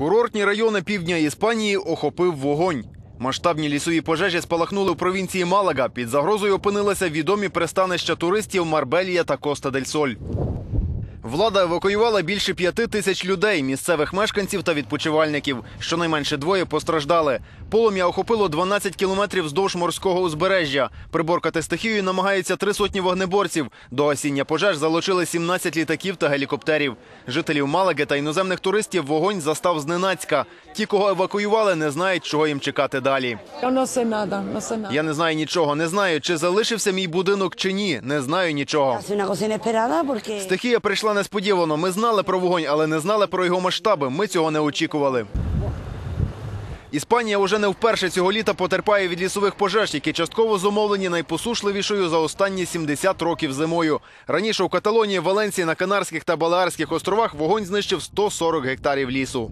Курортні райони півдня Іспанії охопив вогонь. Масштабні лісові пожежі спалахнули в провінції Малага. Під загрозою опинилися відомі пристанища туристів Марбелія та Коста дель Соль. Влада евакуювала більше п'яти тисяч людей, місцевих мешканців та відпочивальників. Щонайменше двоє постраждали. Полум'я охопило 12 кілометрів вздовж морського узбережжя. Приборкати стихію намагаються три сотні вогнеборців. До осіння пожеж залучили 17 літаків та гелікоптерів. Жителів Малаги та іноземних туристів вогонь застав зненацька. Ті, кого евакуювали, не знають, чого їм чекати далі. Я не знаю нічого, не знаю, чи залишився мій будинок чи ні. Не знаю нічого. Стихія прийшла несподівано. Ми знали про вогонь, але не знали про його масштаби. Ми цього не очікували. Іспанія уже не вперше цього літа потерпає від лісових пожеж, які частково зумовлені найпосушливішою за останні 70 років зимою. Раніше у Каталонії, Валенції, на Канарських та Балеарських островах вогонь знищив 140 гектарів лісу.